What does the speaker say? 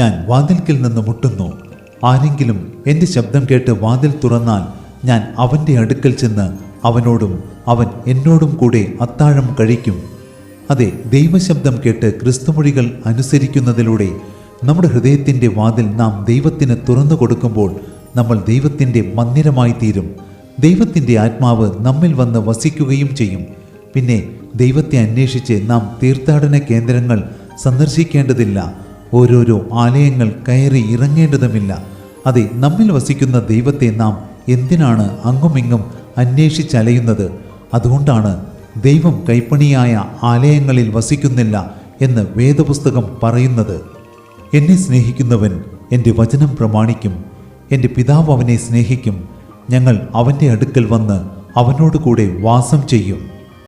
ഞാൻ വാതിൽക്കിൽ നിന്ന് മുട്ടുന്നു. ആരെങ്കിലും എന്റെ ശബ്ദം കേട്ട് വാതിൽ തുറന്നാൽ ഞാൻ അവന്റെ അടുക്കൽ ചെന്ന് അവനോടും അവൻ എന്നോടും കൂടെ അത്താഴം കഴിക്കും. അതെ ദൈവശബ്ദം കേട്ട് ക്രിസ്തുമൊഴികൾ അനുസരിക്കുന്നതിലൂടെ നമ്മുടെ ഹൃദയത്തിന്റെ വാതിൽ നാം ദൈവത്തിന് തുറന്നു കൊടുക്കുമ്പോൾ നമ്മൾ ദൈവത്തിന്റെ മന്ദിരമായി തീരും. ദൈവത്തിന്റെ ആത്മാവ് നമ്മിൽ വന്ന് വസിക്കുകയും ചെയ്യും. പിന്നെ ദൈവത്തെ അന്വേഷിച്ച് നാം തീർത്ഥാടന കേന്ദ്രങ്ങൾ സന്ദർശിക്കേണ്ടതില്ല. ഓരോരോ ആലയങ്ങൾ കയറി ഇറങ്ങേണ്ടതുമില്ല. അതെ നമ്മിൽ വസിക്കുന്ന ദൈവത്തെ നാം എന്തിനാണ് അങ്ങുമിങ്ങും അന്വേഷിച്ചലയുന്നത്? അതുകൊണ്ടാണ് ദൈവം കൈപ്പണിയായ ആലയങ്ങളിൽ വസിക്കുന്നില്ല എന്ന് വേദപുസ്തകം പറയുന്നത്. എന്നെ സ്നേഹിക്കുന്നവൻ എന്റെ വചനം പ്രമാണിക്കും. എന്റെ പിതാവ് അവനെ സ്നേഹിക്കും. ഞങ്ങൾ അവന്റെ അടുക്കൽ വന്ന് അവനോട് കൂടെ വാസം ചെയ്യും.